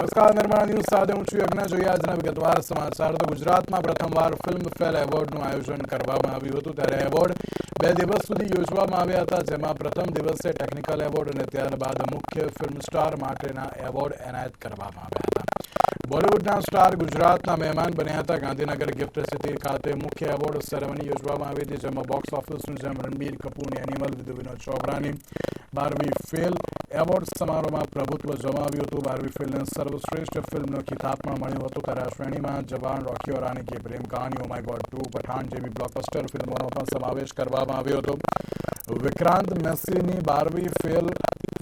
નમસ્કાર, નિર્માણ ન્યૂઝ સાથે હું છું યજ્ઞ જોઈએ આજના વિગતવાર સમાચાર. તો ગુજરાતમાં પ્રથમવાર ફિલ્મ ફેર એવોર્ડનું આયોજન કરવામાં આવ્યું હતું. ત્યારે એવોર્ડ બે દિવસ સુધી યોજવામાં આવ્યા હતા, જેમાં પ્રથમ દિવસે ટેકનિકલ એવોર્ડ અને ત્યારબાદ મુખ્ય ફિલ્મ સ્ટાર માટેના એવોર્ડ એનાયત કરવામાં આવ્યા હતા. બોલિવૂડના સ્ટાર ગુજરાતના મહેમાન બન્યા હતા. ગાંધીનગર ગિફ્ટ સિટી ખાતે મુખ્ય એવોર્ડ સેરેમની યોજવામાં આવી હતી, જેમાં બોક્સ ઓફિસનું જેમ રણબીર કપૂરની, એનિમલ વિધુ વિનોદ ચોપડાની બારમી ફેલ એવોર્ડ સમારોહમાં પ્રભુત્વ જમાવ્યું હતું. બારમી ફેલને સર્વશ્રેષ્ઠ ફિલ્મનો ખિતાબ પણ મળ્યો હતો. ત્યારે આ શ્રેણીમાં જવાન રોકી ઓર રાની પ્રેમ કહાની માય ગોડ ટુ પઠાણ જેવી બ્લોકબસ્ટર ફિલ્મોનો પણ સમાવેશ કરવામાં આવ્યો હતો. વિક્રાંત મેસીની બારમી ફેલ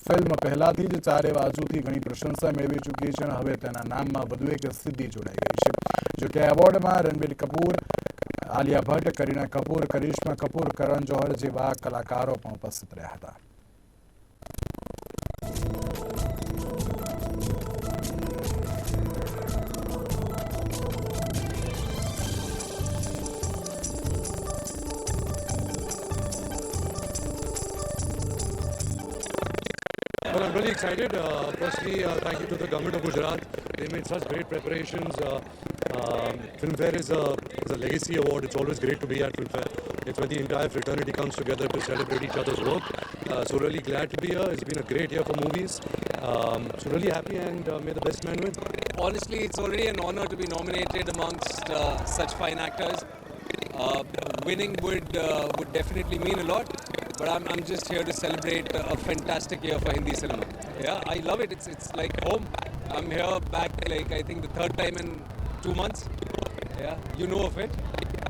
ફિલ્મ પહેલાથી જ ચારે બાજુથી ઘણી પ્રશંસા મેળવી ચૂકી છે અને હવે તેના નામમાં વધુ એક સિદ્ધિ જોડાઈ ગઈ છે. જોકે એવોર્ડમાં રણબીર કપૂર, આલિયા ભટ્ટ, કરીના કપૂર, કરિશ્મા કપૂર, કરણ જોહર જેવા કલાકારો પણ ઉપસ્થિત રહ્યા હતા. Really excited. Uh, firstly, uh, thank you to the government of Gujarat. They made such great preparations. Uh, um, Filmfare is a, is a legacy award. It's always great to be at Filmfare. It's where the entire fraternity comes together to celebrate each other's work. Uh, so really glad to be here. It's been a great year for movies. Um, so really happy and uh, may the best man win. honestly, it's already an honor to be nominated amongst uh, such fine actors. Uh, winning would uh, would definitely mean a lot, but I'm, I'm just here to celebrate a fantastic year for Hindi cinema. Yeah, I love it. It's it's like home. I'm here back like I think the third time in two months. Yeah, you know of it.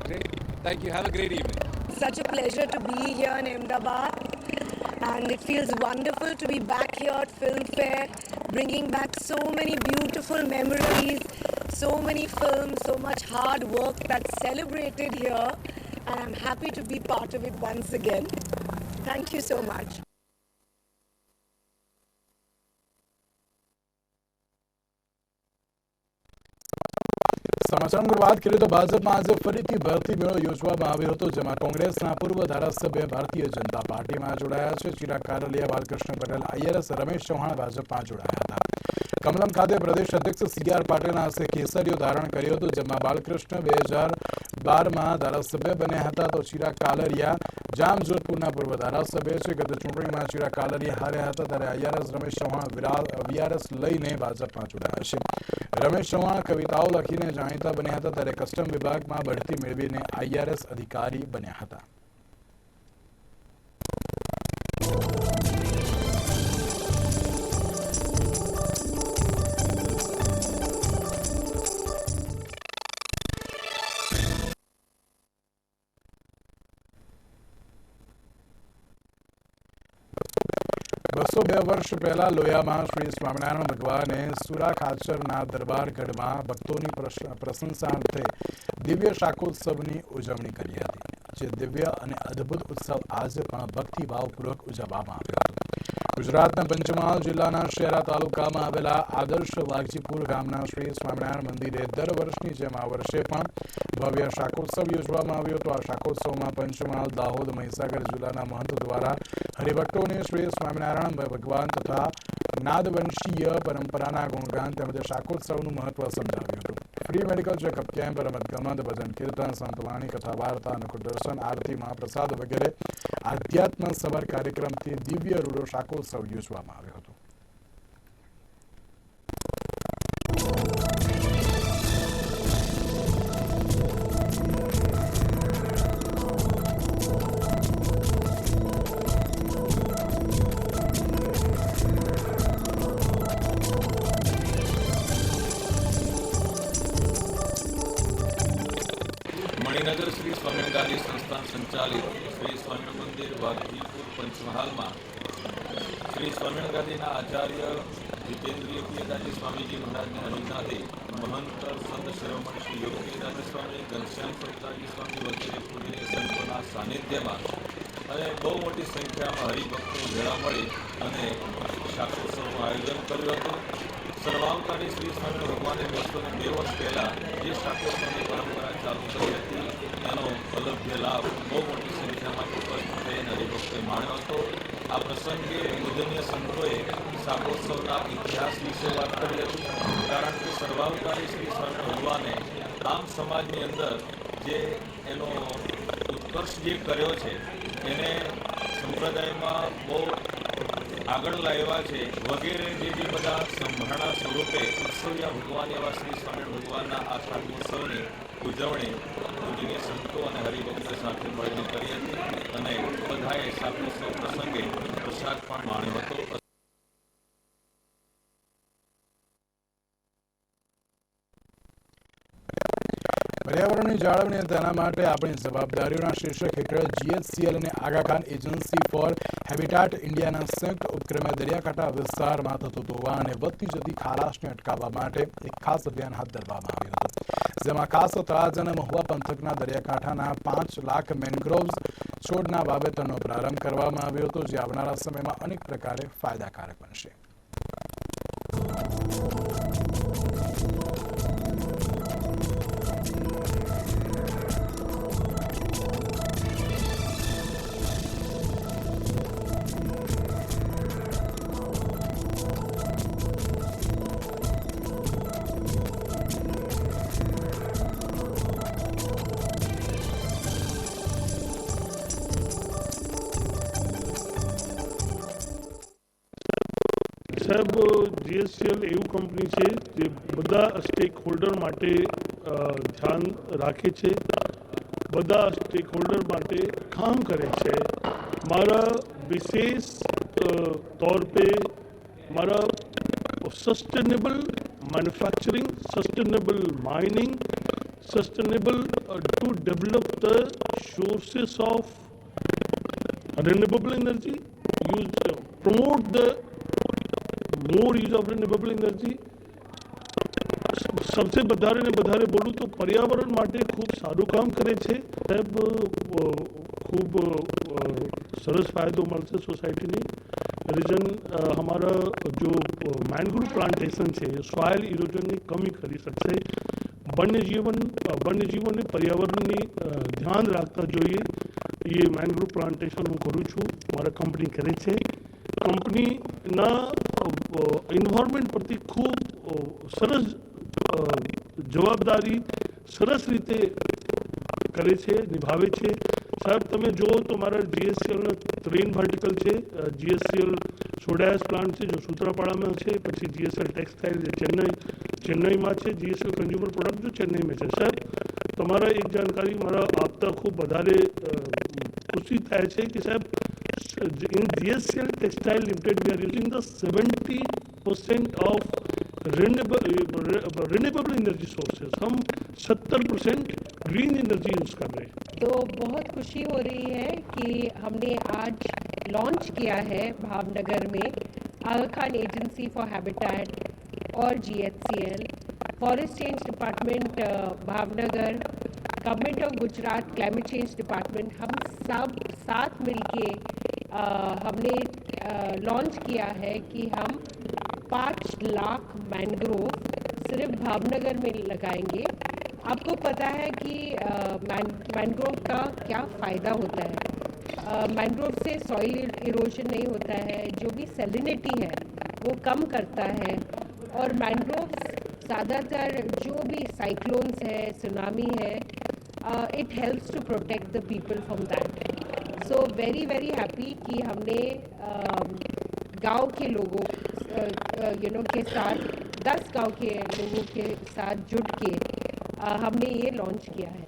Great. Thank you. Have a great evening. such a pleasure to be here in Ahmedabad and it feels wonderful to be back here at Film Fair, bringing back so many beautiful memories, so many films, so much hard work that's celebrated here and I'm happy to be part of it once again. Thank you so much. સમાચારની વાત કરીએ તો ભાજપમાં આજે ફરીથી ભરતી મેળો યોજવામાં આવ્યો હતો, જેમાં કોંગ્રેસના પૂર્વ ધારાસભ્ય ભારતીય જનતા પાર્ટીમાં જોડાયા છે ચિરાગ કારલિયા, બાલકૃષ્ણ પટેલ, આઈઆરએસ, રમેશ ચૌહાણ ભાજપમાં જોડાયા હતા કમલમ ખાતે પ્રદેશ અધ્યક્ષ સી આર પાટીલના હસ્તે કેસરીઓ ધારણ કર્યો હતો, જેમાં બાલકૃષ્ણ બે હજાર બારમાં ધારાસભ્ય બન્યા હતા. તો ચિરાગ કાલરિયા જામજોધપુરના પૂર્વ ધારાસભ્ય છે. ગત ચૂંટણીમાં ચિરાગ કાલરિયા હાર્યા હતા ત્યારે આઈઆરએસ રમેશ ચૌહાણ વીઆરએસ લઈને ભાજપમાં જોડાયા છે. રમેશ ચૌહાણ કવિતાઓ લખીને જાણીતા બન્યા હતા ત્યારે કસ્ટમ વિભાગમાં બઢતી મેળવીને આઈઆરએસ અધિકારી બન્યા હતા. બસો બે વર્ષ પહેલા લોયામાં શ્રી સ્વામિનારાયણ ભગવાને સુરા ખાચરના દરબારગઢમાં ભક્તોની પ્રશ- પ્રશંસાર્થે દિવ્ય શાકોત્સવની ઉજવણી કરી હતી, જે દિવ્ય અને અદ્ભુત ઉત્સવ આજે પણ ભક્તિભાવપૂર્વક ઉજવવામાં આવ્યો હતો. ગુજરાતના પંચમહાલ જિલ્લાના શહેરા તાલુકામાં આવેલા આદર્શ વાઘજીપુર ગામના શ્રી સ્વામિનારાયણ મંદિરે દર વર્ષની જેમ આ વર્ષે પણ ભવ્ય શાકોત્સવ યોજવામાં આવ્યો હતો. આ શાકોત્સવમાં પંચમહાલ, દાહોદ, મહીસાગર જિલ્લાના મહંત દ્વારા હરિભક્તોને શ્રી સ્વામિનારાયણ ભગવાન તથા નાદવંશીય પરંપરાના ગુણગાન તેમજ શાકોત્સવનું મહત્વ સમજાવ્યું હતું. ફ્રી મેડિકલ ચેકઅપ કેમ્પ રમત ગમત ભજન કીર્તન સંતવાણી કથા વાર્તા નકુટ દર્શન, આરતી, મહાપ્રસાદ વગેરે આધ્યાત્મ સવાર કાર્યક્રમથી દિવ્ય રૂડો શાકોત્સવ યોજવામાં આવ્યો હતો. મણિનગર સ્વામિનારાયણ સંસ્થાન સંચાલિત શ્રી સ્વામિનારાયણ મંદિર વાઘીપુર પંચમહાલમાં. શ્રી સ્વામિનારાયણના આચાર્ય જીતેન્દ્રિય પ્રિયદાજી સ્વામીજી મહારાજના અનુજ્ઞાથી મહંત સંત શિરોમણી શ્રી યોગીદાજી સ્વામી, ઘનશ્યામ પ્રતાજી સ્વામી વગેરે પૂજનીય સંતોના સાનિધ્યમાં અને બહુ મોટી સંખ્યામાં હરિભક્તો ભેળા મળી અને શાકોત્સવનું આયોજન કર્યું હતું. સર્વાવતારી શ્રી સ્વામી ભગવાને બસો ને બે વર્ષ પહેલાં જે શાકોત્સવની પરંપરા ચાલુ કરી હતી એનો અલભ્ય લાભ બહુ મોટી સંખ્યામાં ઉપસ્થિત થઈને હરિભક્તોએ માણ્યો હતો. આ પ્રસંગે પૂજનીય સંતોએ શાકોત્સવના ઇતિહાસ વિશે વાત કરી હતી. કારણ કે સર્વાવતારી શ્રી સ્વામી ભગવાને આમ સમાજની અંદર જે એનો ઉત્કર્ષ જે કર્યો છે, એને સંપ્રદાયમાં બહુ આગળ લાવ્યા છે. વગેરે જે જે બધા સંભાળા સ્વરૂપે ઉત્સવ્યા ભગવાન એવા શ્રી સ્વામિનારાયણ ભગવાનના આ ઉત્સવની ઉજવણી પૂજનીય સંતો અને હરિભક્તો સાથે મળીને કરી હતી અને બધાએ શાકોત્સવ પ્રસંગે પ્રસાદ પણ માણ્યો હતો. પર્યાવરણની જાળવણી તેના માટે આપણી જવાબદારીઓના શીર્ષક હેઠળ જીએચસીએલ અને આગાખાન એજન્સી ફોર હેબિટાટ ઇન્ડિયાના સંયુક્ત ઉપક્રમે દરિયાકાંઠા વિસ્તારમાં થતો ધોવા અને વધતી જતી ખારાશને અટકાવવા માટે એક ખાસ અભિયાન હાથ ધરવામાં આવ્યું હતું. જેમાં ખાસ તળાજ અને મહુવા પંથકના દરિયાકાંઠાના પાંચ લાખ મેનગ્રોવ્સ છોડના વાવેતરનો પ્રારંભ કરવામાં આવ્યો હતો, જે આવનારા સમયમાં અનેક પ્રકારે ફાયદાકારક બનશે. સાહેબ જીએસસીએલ એવું કંપની છે જે બધા સ્ટેક હોલ્ડર માટે ધ્યાન રાખે છે બધા સ્ટેક હોલ્ડર માટે કામ કરે છે મારા વિશેષ તौर पे મારા sustainable manufacturing sustainable mining sustainable uh, to develop the sources of renewable energy use uh, promote the more use of renewable energy સૌથી વધારે ને વધારે બોલું તો પર્યાવરણ માટે ખૂબ સારું કામ કરે છે. સાહેબ ખૂબ સરસ ફાયદો મળશે સોસાયટીની. રિઝન અમારા જો મેનગ્રુવ પ્લાન્ટેશન છે સોઇલ ઇરોજનની કમી કરી શકશે. વન્યજીવન વન્યજીવનને પર્યાવરણની ધ્યાન રાખતા જોઈએ. એ મેનગ્રુવ પ્લાન્ટેશન હું કરું છું. મારા કંપની કરે છે. કંપનીના એન્વાયરમેન્ટ પ્રતિ ખૂબ અ, સરસ અ, જવાબદારી સરસ રીતે કરે છે નિભાવે છે સાહેબ તમે જુઓ તો મારા જીએસસીએલનો ત્રણ વર્ટિકલ છે જીએસસીએલ સોડાયસ પ્લાન્ટ છે જો સૂત્રાપાડામાં છે પછી જીએસએલ ટેક્સટાઇલ જે ચેન્નઈ ચેન્નઈમાં છે જીએસએલ કન્ઝ્યુમર પ્રોડક્ટ જો ચેન્નઈમાં છે સાહેબ તમારા એક જાણકારી મારા આપતા ખૂબ વધારે અ, ખુશી થાય છે કે સાહેબ in GSL Textile Limited, we are using the 70% of renewable renewable energy sources. हम 70 परसेंट ग्रीन एनर्जी यूज़ कर रहे हैं। तो बहुत खुशी हो रही है कि हमने आज लॉन्च किया है भावनगर में आगा एजेंसी फॉर हैबिटेट और GHCL forest change department Bhavnagar government of Gujarat climate change department हम सब साथ मिलके हमने लॉन्च किया है कि हम पाँच लाख मैंग्रोव सिर्फ़ भावनगर में लगाएँगे। आपको पता है कि मैंग्रोव का क्या फ़ायदा होता है? मैंग्रोव से सॉइल इरोजन नहीं होता है, जो भी सेलिनिटी है, वो कम करता है। और मैंग्रोव ज़्यादातर जो भी साइक्लोन्स है सुनामी है it helps to protect the people from that so very very happy कि हमने गांव के लोगों यू नो के साथ दस गांव के लोगों के साथ जुट के अ, हमने ये लॉन्च किया है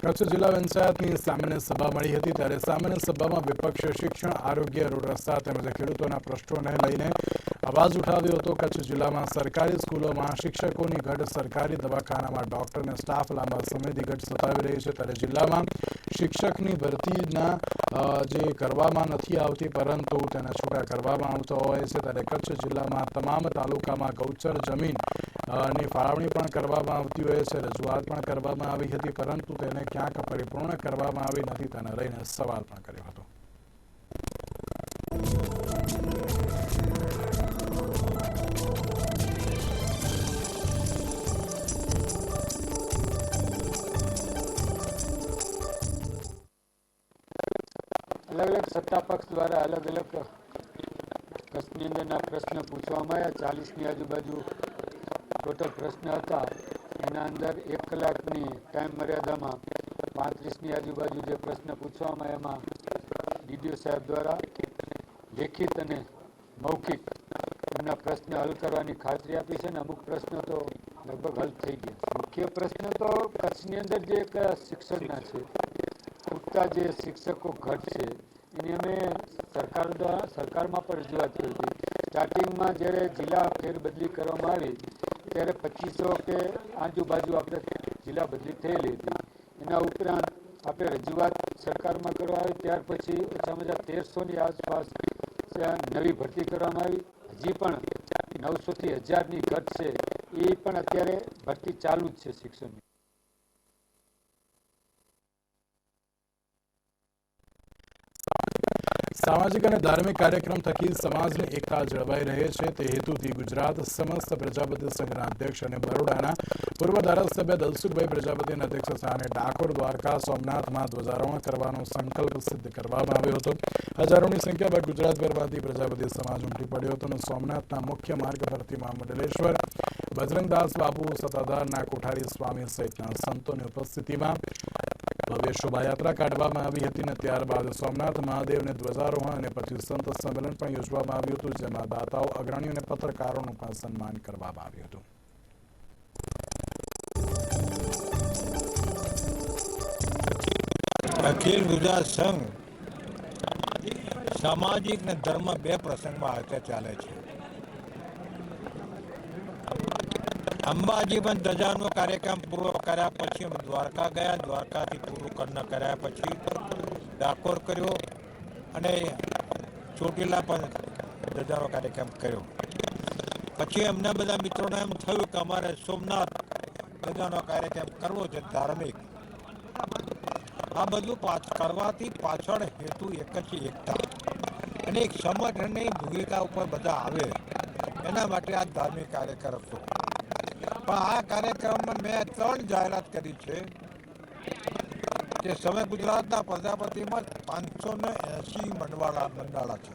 કચ્છ જિલ્લા પંચાયતની સામાન્ય સભા મળી હતી ત્યારે સામાન્ય સભામાં વિપક્ષે શિક્ષણ આરોગ્ય રોડ રસ્તા તેમજ ખેડૂતોના પ્રશ્નોને લઈને અવાજ ઉઠાવ્યો હતો કચ્છ જિલ્લામાં સરકારી સ્કૂલોમાં શિક્ષકોની ઘટ સરકારી દવાખાનામાં ડોક્ટર અને સ્ટાફ લાંબા સમયથી ઘટ સતાવી રહી છે. ત્યારે જિલ્લામાં શિક્ષકની ભરતીના જે કરવામાં નથી આવતી, પરંતુ તેના છૂટા કરવામાં આવતો હોય છે. ત્યારે કચ્છ જિલ્લામાં તમામ તાલુકામાં ગૌચર જમીનની ફાળવણી પણ કરવામાં આવતી હોય છે. રજૂઆત પણ કરવામાં આવી હતી, પરંતુ તેને ક્યાંક પરિપૂર્ણ કરવામાં આવી નથી. તેને લઈને સવાલ પણ કર્યો હતો. સત્તા દ્વારા અલગ અલગ કચ્છની અંદરના પ્રશ્ન પૂછવામાં આવ્યા. ચાલીસની આજુબાજુ ટોટલ પ્રશ્ન હતા. એના અંદર એક કલાકની ટાઈમ મર્યાદામાં પાંત્રીસની આજુબાજુ જે પ્રશ્ન પૂછવામાં એમાં ડીડીઓ સાહેબ દ્વારા લેખિત અને મૌખિક એમના પ્રશ્ન હલ કરવાની ખાતરી આપી છે ને અમુક પ્રશ્નો તો લગભગ હલ થઈ ગયા મુખ્ય પ્રશ્ન તો કચ્છની અંદર જે એક શિક્ષણના છે. પૂરતા જે શિક્ષકો ઘટ છે એની અમે સરકાર દ્વારા સરકારમાં પણ રજૂઆત કરી હતી. સ્ટાર્ટિંગમાં જ્યારે જિલ્લા ફેરબદલી કરવામાં આવી, ત્યારે પચીસો કે આજુબાજુ આપણે જિલ્લા બદલી થયેલી હતી. એના ઉપરાંત આપણે રજૂઆત સરકારમાં કરવા આવી, ત્યાર પછી ઓછામાં ઓછા તેરસોની આસપાસ નવી ભરતી કરવામાં આવી. હજી પણ નવસોથી હજારની ઘટ છે. એ પણ અત્યારે ભરતી ચાલુ જ છે શિક્ષણની. સામાજિક અને ધાર્મિક કાર્યક્રમ થકી સમાજની એકતા જળવાઈ રહે છે. તે હેતુથી ગુજરાત સમસ્ત પ્રજાપતિ સંઘના અધ્યક્ષ અને બરોડાના પૂર્વ ધારાસભ્ય દલસુખભાઈ પ્રજાપતિના અધ્યક્ષ સ્થાને ડાકોર દ્વારકા સોમનાથમાં ધ્વજારોહણ કરવાનો સંકલ્પ સિદ્ધ કરવામાં આવ્યો હતો. હજારોની સંખ્યામાં ગુજરાતભરમાંથી પ્રજાપતિ સમાજ ઉમટી પડ્યો હતો અને સોમનાથના મુખ્ય માર્ગ પરથી મા મંડલેશ્વર, બજરંગદાસ બાપુ સતાધારના કોઠારી સ્વામી સહિતના સંતોની ઉપસ્થિતિમાં ભવ્ય શોભાયાત્રા કાઢવામાં આવી હતી અને ત્યારબાદ સોમનાથ મહાદેવને ધ્વજારોહણ અને પછી સંત સંમેલન પણ યોજવામાં આવ્યું હતું, જેમાં દાતાઓ, અગ્રણીઓ અને પત્રકારોનું પણ સન્માન કરવામાં આવ્યું હતું. અખિલ ગુજરાત સંઘ સામાજિક ને ધર્મ બે પ્રસંગમાં હાથે ચાલે છે. અંબાજી પણ ધજાનો કાર્યક્રમ પૂરો કર્યા પછી અમે દ્વારકા ગયા. દ્વારકાથી પૂરું કર્ણ કર્યા પછી ડાકોર કર્યો અને ચોટીલા પણ ધજાનો કાર્યક્રમ કર્યો. પછી એમના બધા મિત્રોને એમ થયું કે અમારે સોમનાથ ધજાનો કાર્યક્રમ કરવો છે ધાર્મિક. આ બધું પાછ, કરવાથી પાછળ હેતુ એક જ એકતા. અને એક સંગઠનની ભૂમિકા ઉપર બધા આવે. એના માટે આ ધાર્મિક કાર્યક્રમ હતો પણ આ કાર્યક્રમમાં મેં ત્રણ જાહેરાત કરી છે. કે સમય ગુજરાતના પ્રજાપતિમાં પાંચસો ને એસી મંડવાળા મંડાળા છે.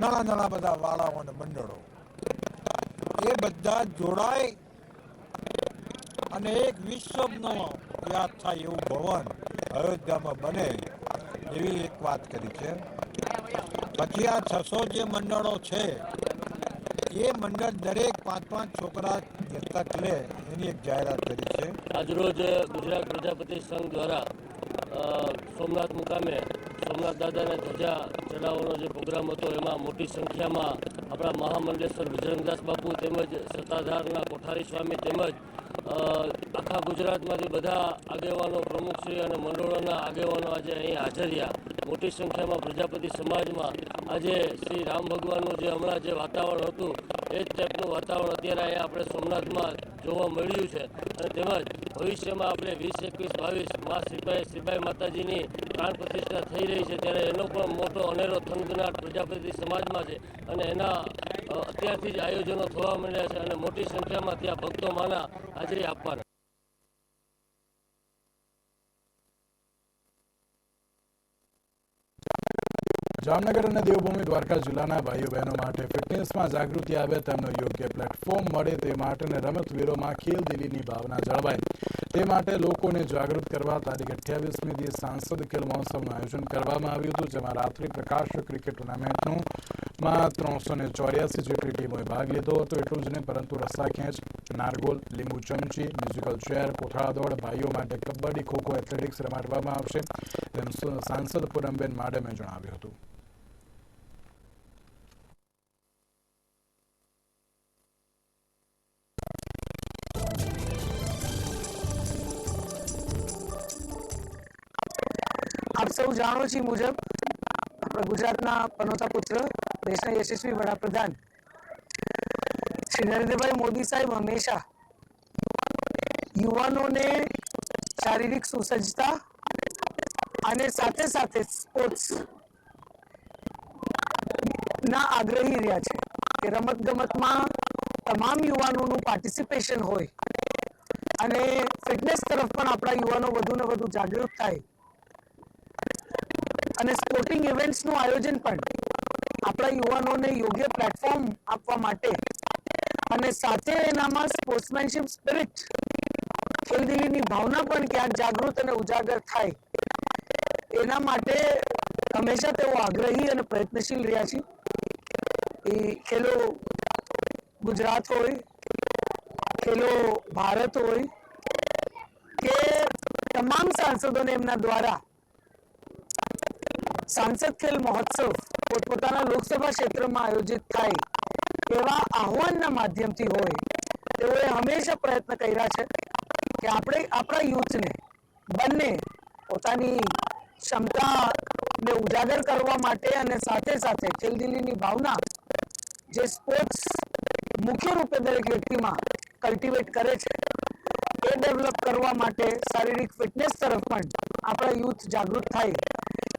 નાના નાના બધા વાળાઓ અને મંડળો. એ બધા જોડાય અને એક વિશ્વનો યાદ થાય એવું ભવન અયોધ્યામાં બને એવી એક વાત કરી છે. પછી આ છસો જે મંડળો છે એ મંડળ દરેક પાંચ પાંચ છોકરા દત્તક લે એની એક જાહેરાત કરી છે. આજરોજ ગુજરાત પ્રજાપતિ સંઘ દ્વારા સોમનાથ મુકામે સોમનાથ દાદાને ધજા ચડાવવાનો જે પ્રોગ્રામ હતો, એમાં મોટી સંખ્યામાં આપણા મહામંડલેશ્વર બજરંગદાસ બાપુ તેમજ સત્તાધારના કોઠારી સ્વામી તેમજ આખા ગુજરાતમાંથી બધા આગેવાનો પ્રમુખશ્રી અને મંડળોના આગેવાનો આજે અહીં હાજર રહ્યા. મોટી સંખ્યામાં પ્રજાપતિ સમાજમાં આજે શ્રી રામ ભગવાનનું જે હમણાં જે વાતાવરણ હતું, એ જ ટાઈપનું વાતાવરણ અત્યારે અહીંયા આપણે સોમનાથમાં જોવા મળ્યું છે. અને તેમજ ભવિષ્યમાં આપણે વીસ, એકવીસ, બાવીસ મા સિપાઈ સિપાઈ માતાજીની પ્રાણ પ્રતિષ્ઠા થઈ રહી છે, ત્યારે એનો પણ મોટો અનેરો થનગનાટ પ્રજાપતિ સમાજમાં છે. અને એના અત્યારથી જ આયોજનો થવા માંડ્યા છે અને મોટી સંખ્યામાં ત્યાં ભક્તો માના હાજરી આપવાના. જામનગર અને દેવભૂમિ દ્વારકા જિલ્લાના ભાઈઓ બહેનો માટે ફિટનેસમાં જાગૃતિ આવે તેમનો યોગ્ય પ્લેટફોર્મ મળે તે માટે અને રમતવીરોમાં ખેલદિલીની ભાવના જળવાય. તે માટે લોકોને જાગૃત કરવા તારીખ અઠ્યાવીસમી દિવસ સાંસદ ખેલ મહોત્સવનું આયોજન કરવામાં આવ્યું હતું, જેમાં રાત્રિ પ્રકાશ ક્રિકેટ ટુર્નામેન્ટનું માં ત્રણસો ને ચોર્યાસી જેટલી ટીમોએ ભાગ લીધો હતો, એટલું જ નહીં, પરંતુ રસ્સા ખેંચ, નારગોલ, લીંબુ ચમચી, મ્યુઝિકલ ચેર, કોથળા દોડ, ભાઈઓ માટે કબડ્ડી, ખોખો, એથ્લેટિક્સ રમાડવામાં આવશે. તેમ સાંસદ પૂનમબેન માડમે જણાવ્યું હતું. સૌ જાણો છીએ મુજબ ગુજરાતના પનોતા પુત્ર, દેશના યશસ્વી વડાપ્રધાન શ્રી નરેન્દ્રભાઈ મોદી સાહેબ હંમેશા યુવાનોને શારીરિક સુસજ્જતા અને સાથે સાથે સ્પોર્ટ્સ ના આગ્રહી રહ્યા છે કે રમત ગમતમાં તમામ યુવાનોનું પાર્ટિસિપેશન હોય અને ફિટનેસ તરફ પણ આપણા યુવાનો વધુ ને વધુ જાગૃત થાય. અને સ્પોર્ટિંગ ઇવેન્ટ્સનું આયોજન પણ આપણા યુવાનોને યોગ્ય પ્લેટફોર્મ આપવા માટે અને સાથે એનામાં સ્પોર્ટ્સમેનશિપ સ્પિરિટ ખેલદિલીની ભાવના પણ ક્યાંક જાગૃત અને ઉજાગર થાય. એના માટે હંમેશા તેઓ આગ્રહી અને પ્રયત્નશીલ રહ્યા છે. એ ખેલો ગુજરાત હોય, ખેલો ભારત હોય કે તમામ સાંસદોને એમના દ્વારા સાંસદ ખેલ મહોત્સવ પોતપોતાના લોકસભા ક્ષેત્રમાં આયોજિત થાય એવા આહવાનના માધ્યમથી હોય, તેઓએ હંમેશા પ્રયત્ન કર્યા છે કે આપણે આપણા યુથને બંને પોતાની ક્ષમતાને ઉજાગર કરવા માટે અને સાથે સાથે ખેલદિલીની ભાવના જે સ્પોર્ટ્સ મુખ્ય રૂપે દરેક વ્યક્તિમાં કલ્ટિવેટ કરે છે એ ડેવલપ કરવા માટે શારીરિક ફિટનેસ તરફ પણ આપણા યુથ જાગૃત થાય.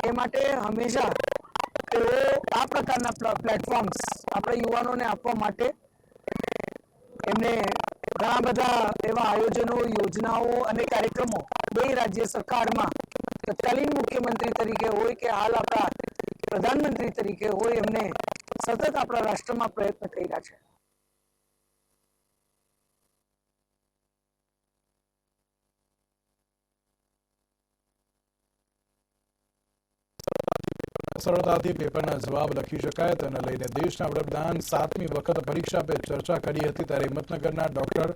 એ માટે હંમેશા તેઓ આ પ્રકારના પ્લેટફોર્મ્સ આપણા યુવાનોને આપવા માટે એમને ઘણા બધા એવા આયોજનો, યોજનાઓ અને કાર્યક્રમો બે રાજ્ય સરકારમાં તત્કાલીન મુખ્યમંત્રી તરીકે હોય કે હાલ આપણા પ્રધાનમંત્રી તરીકે હોય એમને સતત આપણા રાષ્ટ્રમાં પ્રયત્ન કર્યા છે. સરળતાથી પેપરના જવાબ લખી શકાય તેને લઈને દેશના વડાપ્રધાન સાતમી વખત પરીક્ષા પે ચર્ચા કરી હતી ત્યારે હિંમતનગરના ડોક્ટર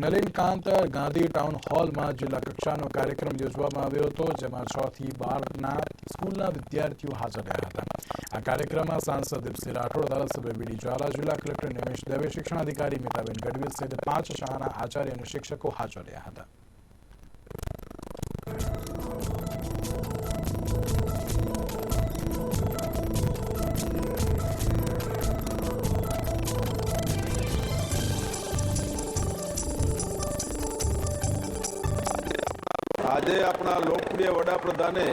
નલિનકાંત ગાંધી ટાઉન હોલમાં જિલ્લા કક્ષાનો કાર્યક્રમ યોજવામાં આવ્યો હતો, જેમાં છ થી બારના સ્કૂલના વિદ્યાર્થીઓ હાજર રહ્યા હતા. આ કાર્યક્રમમાં સાંસદ દીપસિંહ રાઠોડ, ધારાસભ્ય બીડી જ્વાલા જિલ્લા કલેક્ટર નિમેશ દવે, શિક્ષણાધિકારી મિતાબેન ગઢવી સહિત પાંચ શાળાના આચાર્ય અને શિક્ષકો હાજર રહ્યા હતા. આજે આપણા લોકપ્રિય વડાપ્રધાને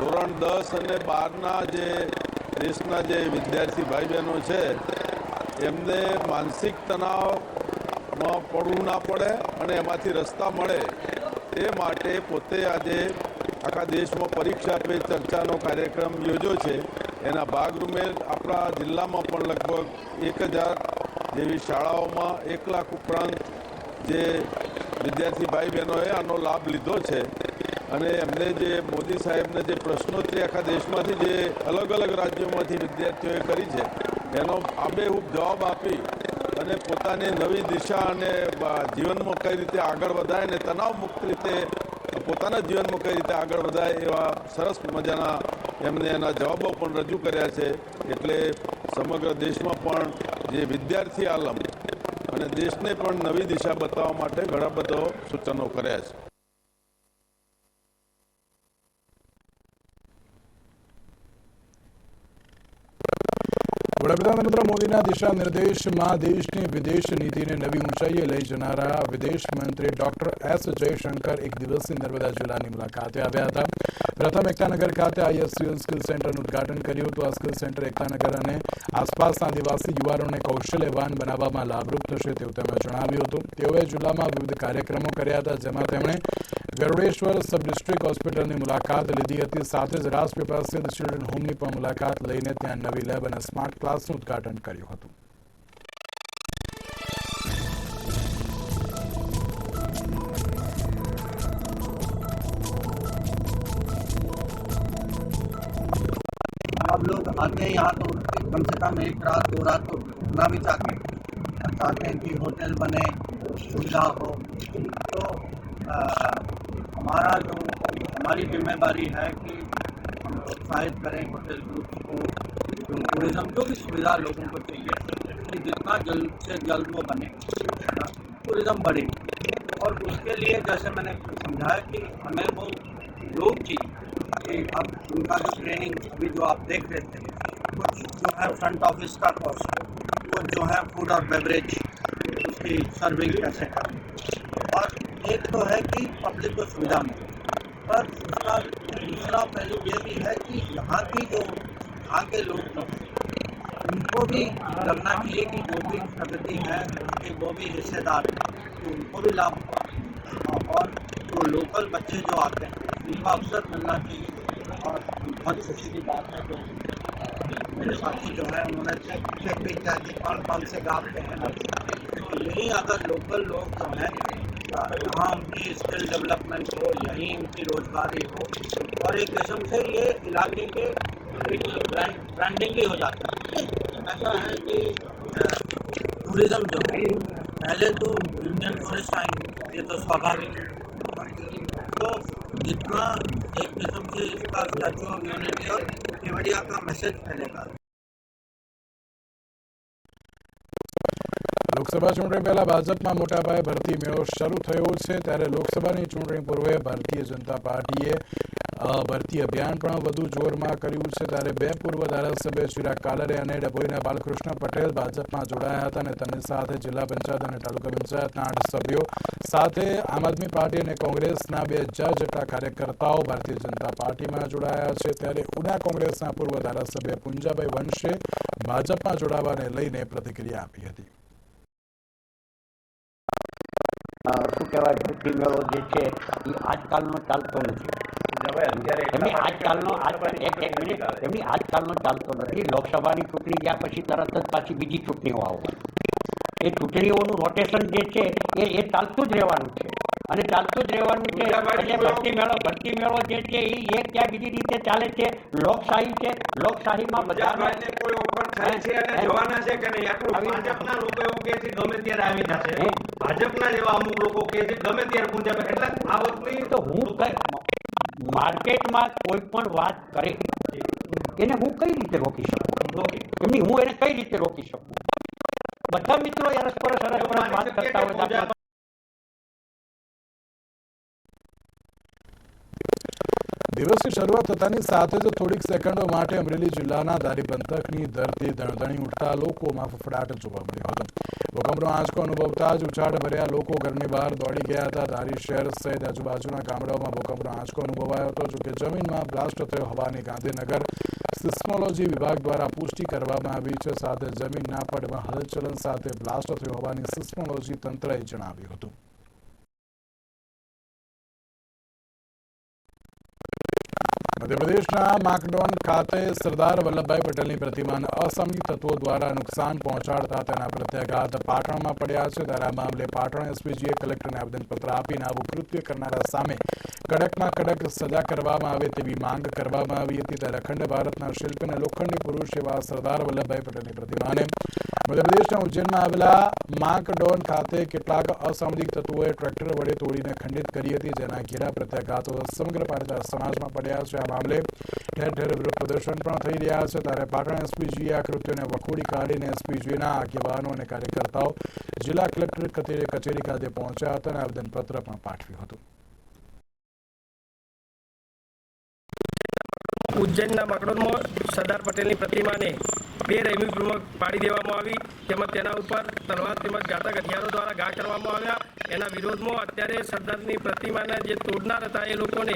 ધોરણ દસ અને બારના જે દેશના જે વિદ્યાર્થી ભાઈ બહેનો છે, એમને માનસિક તણાવમાં પડવું ના પડે અને એમાંથી રસ્તા મળે એ માટે પોતે આજે આખા દેશમાં પરીક્ષા પે ચર્ચાનો કાર્યક્રમ યોજ્યો છે. એના ભાગરૂપે આપણા જિલ્લામાં પણ લગભગ એક હજાર જેવી શાળાઓમાં એક લાખ ઉપરાંત જે વિદ્યાર્થી ભાઈ બહેનોએ આનો લાભ લીધો છે. અને એમને જે મોદી સાહેબને જે પ્રશ્નોત્તરી આખા દેશમાંથી જે અલગ અલગ રાજ્યોમાંથી વિદ્યાર્થીઓએ કરી છે, એનો આબેહૂબ જવાબ આપી અને પોતાની નવી દિશા અને જીવનમાં કઈ રીતે આગળ વધાય અને તણાવ મુક્ત રીતે, પોતાના જીવનમાં કઈ રીતે આગળ વધાય એવા સરસ મજાના એમને એના જવાબો પણ રજૂ કર્યા છે. એટલે સમગ્ર દેશમાં પણ જે વિદ્યાર્થી આલમ અને દેશને પણ નવી દિશા બતાવવા માટે ઘણા બધા સૂચનો કર્યા છે. નરેન્દ્ર મોદીના દિશા નિર્દેશમાં દેશની વિદેશ નીતિને નવી ઊંચાઈએ લઈ જનારા વિદેશ મંત્રી ડોક્ટર એસ જયશંકર એક દિવસની નર્મદા જિલ્લાની મુલાકાતે આવ્યા હતા. પ્રથમ એકતાનગર ખાતે આઈએસસીએલ સ્કિલ સેન્ટરનું ઉદઘાટન કર્યું હતું. આ સ્કિલ સેન્ટર એકતાનગર અને આસપાસના આદિવાસી યુવાનોને કૌશલ્યવાન બનાવવામાં લાભરૂપ થશે તેવું તેમણે જણાવ્યું હતું. તેઓએ જિલ્લામાં વિવિધ કાર્યક્રમો કર્યા હતા, જેમાં તેમણે ગરુડેશ્વર સબ ડિસ્ટ્રિક્ટ હોસ્પિટલની મુલાકાત લીધી હતી. સાથે જ રાજપીપળા સ્થિત ચિલ્ડ્રન હોમની પણ મુલાકાત લઈને ત્યાં નવી લેબ અને સ્માર્ટ ક્લાસનું ઉદઘાટન કર્યું હતું अब लोग आते हैं यहाँ तो कम से कम एक रात दो रात तो रुकना भी चाहते हैं चाहते हैं कि होटल बने सुविधा हो तो आ, हमारा जो हमारी जिम्मेदारी है कि हम प्रोत्साहित करें होटल ग्रुप को जो टूरिज़्म जो भी सुविधा लोगों को चाहिए, कि जितना जल्द से जल्द वो बने टूरिज़्म बढ़े। और उसके लिए जैसे मैंने समझाया कि हमें वो लोग चाहिए, कि अब उनका जो ट्रेनिंग अभी जो आप देख रहे थे कुछ जो है फ्रंट ऑफ़िस का कोर्स कुछ जो है फ़ूड और बेवरेज उसकी सर्विंग कैसे करनी और एक तो है कि पब्लिक को सुविधा मिले। पर दूसरा पहलू ये भी है कि यहाँ की जो यहाँ के लोग उनको भी करना चाहिए कि जो भी प्रगति है कि वो भी हिस्सेदार तो उनको भी लाभ हुआ। और जो लोकल बच्चे जो आते हैं उनको अवसर मिलना चाहिए। और बहुत खुशी की बात है अ, मेरे साथी जो है उन्होंने चेक भी कि कौन कौन से गाते हैं। तो यहीं अगर लोकल लोग जो हैं यहाँ उनकी स्किल डेवलपमेंट हो यहीं उनकी रोजगारी हो और एक किस्म से ये इलाके के ब्रांडिंग भी हो जाता है ऐसा है कि टूरिज्म जो है पहले तो इंडियन टूरिस्ट आएंगे ये तो स्वाभाविक है तो जितना एक किस्म से इसका स्टैचू ऑफ यूनिटी और केवड़िया का मैसेज फैलेगा લોકસભા ચૂંટણી પહેલા ભાજપમાં મોટા પાયે ભરતી મેળો શરૂ થયો છે ત્યારે લોકસભાની ચૂંટણી પૂર્વે ભારતીય જનતા પાર્ટીએ અ, ભરતી અભિયાન પણ વધુ જોરમાં કર્યું છે ત્યારે બે પૂર્વ ધારાસભ્ય ચિરાગ કાલરે અને ડભોઈના બાલકૃષ્ણ પટેલ ભાજપમાં જોડાયા હતા અને તેમની સાથે જિલ્લા પંચાયત અને તાલુકા પંચાયતના આઠ સભ્યો, સાથે આમ આદમી પાર્ટી અને કોંગ્રેસના બે હજાર જેટલા કાર્યકર્તાઓ ભારતીય જનતા પાર્ટીમાં જોડાયા છે. ત્યારે ઉના કોંગ્રેસના પૂર્વ ધારાસભ્ય પુંજાભાઈ વંશે ભાજપમાં જોડાવાને લઈને પ્રતિક્રિયા આપી હતી. શું કહેવાય ભરતી મેળો જે છે, એ આજકાલનો ચાલતો નથી. એમની આજકાલનો એક એક મિનિટ એમની આજકાલનો ચાલતો નથી. લોકસભાની ચૂંટણી ગયા પછી તરત જ પાછી બીજી ચૂંટણીઓ આવવાની એ ચૂંટણીઓનું રોટેશન જે છે એ એ ચાલતું જ રહેવાનું છે. અને ચાલતું જ રહેવાનું છે એટલે ભરતી મેળો ભરતી મેળો જે છે એ એક ક્યાં બીજી રીતે ચાલે છે? લોકશાહી છે. લોકશાહીમાં બધાનો કોઈ ઓફર થાય છે અને જવાના છે કે નહીં? આટલું ભાજપના લોકો એવું કહે છે ગમે ત્યારે આવી જશે. ભાજપના જેવા અમુક લોકો કહે છે ગમે ત્યારે પૂજા એટલે આ વખતની તો હું માર્કેટમાં કોઈ પણ વાત કરે એને હું કઈ રીતે રોકી શકું? એમની હું એને કઈ રીતે રોકી શકું? બધા મિત્રો એ રસપરસ રસપરસ વાત કરતા હોય તો આપણે દિવસની શરૂઆત થતાની સાથે જ થોડીક સેકન્ડો માટે અમરેલી જિલ્લાના ધારી પંથકની ધરતી ધણધણી ઉઠતા લોકોમાં ફફડાટ જોવા મળ્યો હતો. ભૂકંપનો આંચકો અનુભવતા જ ઉછાળ ભર્યા લોકો ઘરની બહાર દોડી ગયા હતા. ધારી શહેર સહિત આજુબાજુના ગામડાઓમાં ભૂકંપનો આંચકો અનુભવાયો હતો, જોકે જમીનમાં બ્લાસ્ટ થયો હોવાની ગાંધીનગર સિસ્મોલોજી વિભાગ દ્વારા પુષ્ટિ કરવામાં આવી છે. સાથે જમીનના પડમાં હલચલન સાથે બ્લાસ્ટ થયો હોવાની સિસ્મોલોજી તંત્રએ જણાવ્યું હતું. મધ્યપ્રદેશના માકડોન ખાતે સરદાર વલ્લભભાઈ પટેલની પ્રતિમાને અસામયિક તત્વો દ્વારા નુકસાન પહોંચાડતા તેના પ્રત્યાઘાત પાટણમાં પડ્યા છે. ત્યારે આ મામલે પાટણ એસપીજીએ કલેક્ટરને આવેદનપત્ર આપીને આવું કૃત્ય કરનારા સામે કડકમાં કડક સજા કરવામાં આવે તેવી માંગ કરવામાં આવી હતી. ત્યારે અખંડ ભારતના શિલ્પ અને લોખંડી પુરુષ એવા સરદાર વલ્લભભાઈ પટેલની પ્રતિમાને મધ્યપ્રદેશના ઉજ્જૈનમાં આવેલા માકડોન ખાતે કેટલાક અસામાજિક તત્વોએ ટ્રેક્ટર વડે તોડીને ખંડિત કરી હતી. જેના ઘેરા પ્રત્યાઘાતો સમગ્ર પાટીદાર સમાજમાં પડ્યા છે. મામલે ઠેર ઠેર વિરોધ પ્રદર્શન પણ થઈ રહ્યા છે. ત્યારે પાટણ એસપીજીએ આ કૃત્યોને વખોડી કાઢીને એસપીજીના આગેવાનો અને કાર્યકર્તાઓ જિલ્લા કલેક્ટર કચેરી ખાતે પહોંચ્યા હતા અને આવેદનપત્ર પણ પાઠવ્યું હતું. ઉજ્જૈનના માકડોદમાં સરદાર પટેલની પ્રતિમાને બે રેમીપૂર્વક પાડી દેવામાં આવી. તેમજ તેના ઉપર તલવાર તેમજ ઘાતક હથિયારો દ્વારા ઘા કરવામાં આવ્યા. એના વિરોધમાં અત્યારે સરદારની પ્રતિમાના જે તોડનાર હતા એ લોકોને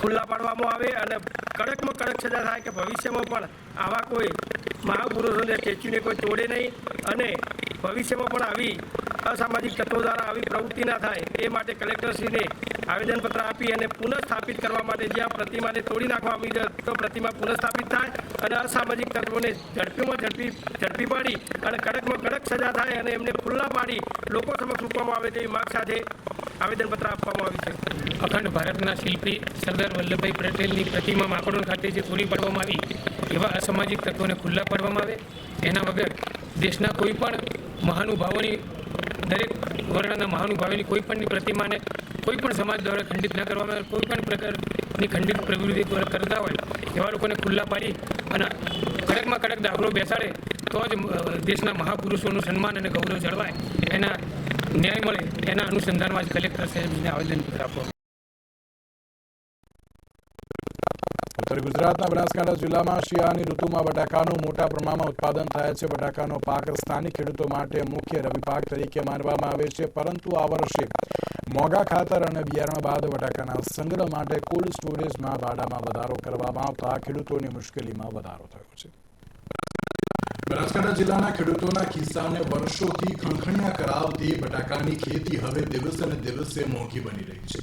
ખુલ્લા પાડવામાં આવે અને કડકમાં કડક સજા થાય કે ભવિષ્યમાં પણ આવા કોઈ મહાપુરુષોને, સ્ટેચ્યુને કોઈ તોડે નહીં અને ભવિષ્યમાં પણ આવી અસામાજિક તત્વો દ્વારા આવી પ્રવૃત્તિ ના થાય એ માટે કલેક્ટરશ્રીને આવેદનપત્ર આપી અને પુનઃસ્થાપિત કરવા માટે જ્યાં પ્રતિમાને તોડી નાખવામાં આવી તો પ્રતિમા પુનઃસ્થાપિત થાય અને અસામાજિક તત્વોને ઝડપીમાં ઝડપી ઝડપી પાડી અને કડકમાં કડક સજા થાય અને એમને ખુલ્લા પાડી લોકો સમક્ષ મૂકવામાં આવે તેવી માંગ સાથે આવેદનપત્ર આપવામાં આવ્યું છે. અખંડ ભારતના શિલ્પી સરદાર વલ્લભભાઈ પટેલની પ્રતિમા માકડોન ખાતે જે પૂરી પાડવામાં આવી, એવા અસામાજિક તત્વોને ખુલ્લા પાડવામાં આવે, એના વગર દેશના કોઈ પણ મહાનુભાવોની, દરેક વર્ણના મહાનુભાવોની કોઈ પણની પ્રતિમાને કોઈ પણ સમાજ દ્વારા ખંડિત ન કરવામાં આવે, કોઈ પણ પ્રકારની ખંડિત પ્રવૃત્તિ કરતા હોય, એવા લોકોને ખુલ્લા પાડી અને કડકમાં કડક દાખલો બેસાડે, તો જ દેશના મહાપુરુષોનું સન્માન અને ગૌરવ જળવાય. એના ન્યાય મળે એના અનુસંધાનમાં જ કલેક્ટર સાહેબને આવેદનપત્ર આપો. ગુજરાતના બનાસકાંઠા જિલ્લામાં શિયાળાની ઋતુમાં બટાકાનું મોટા પ્રમાણમાં ઉત્પાદન થાય છે. બટાકાનો પાક સ્થાનિક ખેડૂતો માટે મુખ્ય રવિ પાક તરીકે માનવામાં આવે છે. પરંતુ આ વર્ષે મોંઘા ખાતર અને બિયારણ બાદ બટાકાના સંગ્રહ માટે કોલ્ડ સ્ટોરેજમાં ભાડામાં વધારો કરવામાં આવતા ખેડૂતોની મુશ્કેલીમાં વધારો થયો છે. બનાસકાંઠા જિલ્લાના ખેડૂતોના ખિસ્સાને વર્ષોથી ખણખણિયા કરાવતી બટાકાની ખેતી હવે દિવસે ને દિવસે મોંઘી બની રહી છે.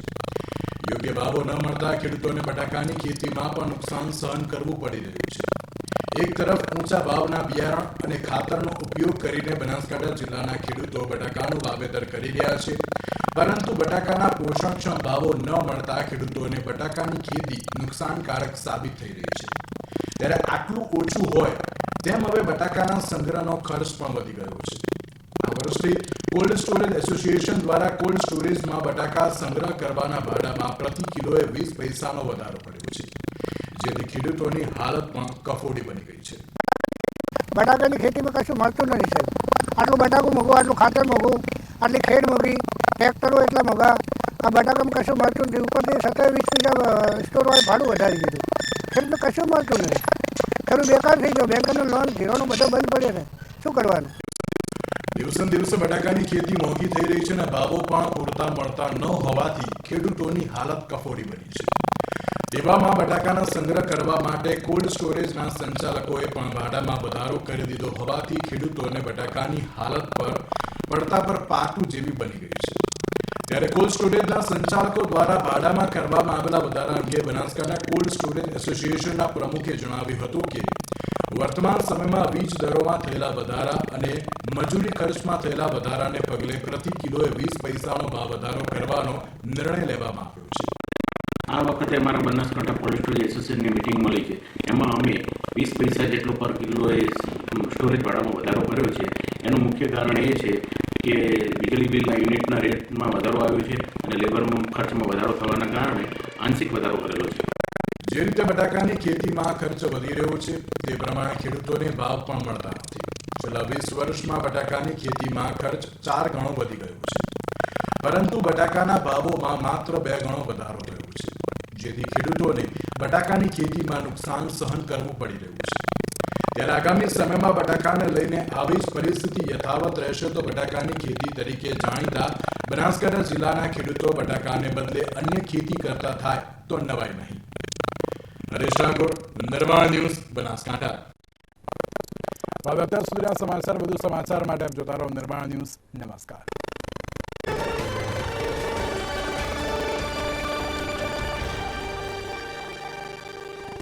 યોગ્ય ભાવો ન મળતા ખેડૂતોને બટાકાની ખેતીમાં પણ નુકસાન સહન કરવું પડી રહ્યું છે. એક તરફ ઊંચા ભાવના બિયારણ અને ખાતરનો ઉપયોગ કરીને બનાસકાંઠા જિલ્લાના ખેડૂતો બટાકાનું વાવેતર કરી રહ્યા છે. પરંતુ બટાકાના પોષણક્ષમ ભાવો ન મળતા ખેડૂતોને બટાકાની ખેતી નુકસાનકારક સાબિત થઈ રહી છે. ત્યારે આટલું ઓછું હોય તેમ હવે બટાકાના સંગ્રહનો ખર્ચ પણ વધી ગયો છે. આ વર્ષથી કોલ્ડ સ્ટોરેજ એસોસિએશન દ્વારા કોલ્ડ સ્ટોરેજમાં બટાકા સંગ્રહ કરવાના ભાડામાં પ્રતિ કિલોએ વીસ પૈસાનો વધારો કર્યો છે. જેથી ખેડૂતોની હાલત પણ કફોડી બની ગઈ છે. બટાકાની ખેતીમાં કશું મળતું નથી સાહેબ. આટલું બટાકું મોંઘું, આટલું ખાતર મોંઘું, આટલી ખેડ મોંઘી, ટ્રેક્ટરો એટલા મોંઘા. આ બટાકામાં કશું મળતું નથી. ઉપરથી સત્તર વીસ ભાડું વધારી દીધું. ખેડૂતને કશું મળતું નથી. ખેડૂત બેકાર થઈ ગયો બેંકનો લોન ધીરોનું બધો બંધ પડ્યો છે. શું કરવાનું? દિવસે દિવસે બટાકાની ખેતી મોંઘી થઈ રહી છે અને ભાવો પણ પૂરતા મળતા ન હોવાથી ખેડૂતોની હાલત કફોડી બની છે. તેવામાં બટાકાના સંગ્રહ કરવા માટે કોલ્ડ સ્ટોરેજના સંચાલકોએ પણ ભાડામાં વધારો કરી દીધો હોવાથી ખેડૂતોને બટાકાની હાલત પર, પડતા પર પાટું જેવી બની ગઈ છે. ત્યારે કોલ્ડ સ્ટોરેજના સંચાલકો દ્વારા ભાડામાં કરવામાં આવેલા વધારા અંગે બનાસકાંઠા કોલ્ડ સ્ટોરેજ એસોસિએશનના પ્રમુખે જણાવ્યું હતું કે, વર્તમાન સમયમાં વીજ દરોમાં થયેલા વધારા અને મજૂરી ખર્ચમાં થયેલા વધારાને પગલે પ્રતિ કિલોએ વીસ પૈસાનો ભાવ વધારો કરવાનો નિર્ણય લેવામાં આવ્યો છે. આ વખતે અમારા બનાસકાંઠા કોલ્ડ સ્ટોરેજ એસોસિએશનની મિટિંગ મળી છે. એમાં અમે વીસ પૈસા જેટલો પર કિલોએ સ્ટોરેજ ભાડામાં વધારો કર્યો છે. એનું મુખ્ય કારણ એ છે કે વીજળી બિલના યુનિટના રેટમાં વધારો આવ્યો છે અને લેબર ખર્ચમાં વધારો થવાના કારણે આંશિક વધારો કરેલો છે. જે રીતે બટાકાની ખેતીમાં ખર્ચ વધી રહ્યો છે, તે પ્રમાણે ખેડૂતોને ભાવ પણ મળતા નથી. છેલ્લા વીસ વર્ષમાં બટાકાની ખેતીમાં ખર્ચ ચાર ગણો વધી ગયો છે. પરંતુ બટાકાના ભાવોમાં માત્ર બે ગણો વધારો થયો છે. જેથી ખેડૂતોને બટાકાની ખેતીમાં નુકસાન સહન કરવું પડી રહ્યું છે. ત્યારે આગામી સમયમાં બટાકાને લઈને આવી જ પરિસ્થિતિ યથાવત રહેશે તો બટાકાની ખેતી તરીકે જાણીતા બનાસકાંઠા જિલ્લાના ખેડૂતો બટાકાને બદલે અન્ય ખેતી કરતા થાય તો નવાય નહીં. હરેશ ઠાકોર નિર્માણ ન્યૂઝ, બનાસકાંઠા. અત્યાર સુધીના સમાચાર, વધુ સમાચાર માટે આપ જોતા રહો નિર્માણ ન્યૂઝ. નમસ્કાર.